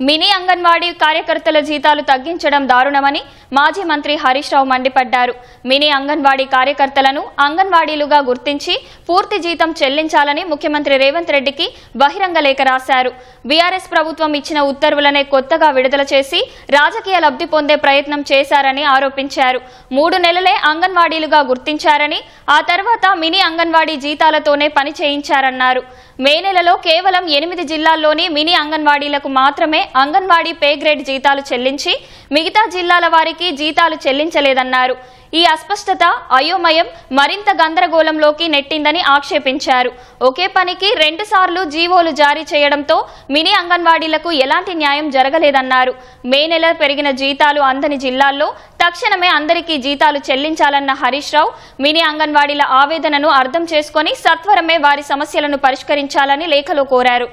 Mini anganwadi కార్యకర్తల జీతాలు తగ్గించడం దారుణమని మాజీ మంత్రి హరీష్ రావు మండిపడ్డారు. మినీ అంగన్వాడీ కార్యకర్తలను అంగన్వాడీలుగా గుర్తించి పూర్తి జీతం చెల్లించాలని ముఖ్యమంత్రి రేవంత్ రెడ్డికి బహిరంగ లేఖ రాశారు. బీఆర్ఎస్ ప్రభుత్వం ఇచ్చిన ఉత్తర్వులనే కొత్తగా విడుదల చేసి రాజకీయ లబ్ధి పొందే ప్రయత్నం చేశారని ఆరోపించారు. మూడు నెలలే అంగన్వాడీలుగా గుర్తించారని ఆ తర్వాత మినీ అంగన్వాడీ జీతాలతోనే పని చేయించారన్నారు. మే నెలలో కేవలం ఎనిమిది జిల్లాల్లోని మినీ అంగన్వాడీలకు మాత్రమే అంగన్వాడీ పే గ్రేడ్ జీతాలు చెల్లించి మిగతా జిల్లాల వారికి జీతాలు చెల్లించలేదన్నారు. ఈ అస్పష్టత అయోమయం మరింత గందరగోళంలోకి నెట్టిందని ఆక్షేపించారు. ఒకే పనికి రెండు సార్లు జీవోలు జారీ చేయడంతో మినీ అంగన్వాడీలకు ఎలాంటి న్యాయం జరగలేదన్నారు. మే నెల పెరిగిన జీతాలు అందని జిల్లాల్లో తక్షణమే అందరికీ జీతాలు చెల్లించాలన్న హరీష్ రావు మినీ అంగన్వాడీల ఆవేదనను అర్థం చేసుకొని సత్వరమే వారి సమస్యలను పరిష్కరించాలని లేఖలో కోరారు.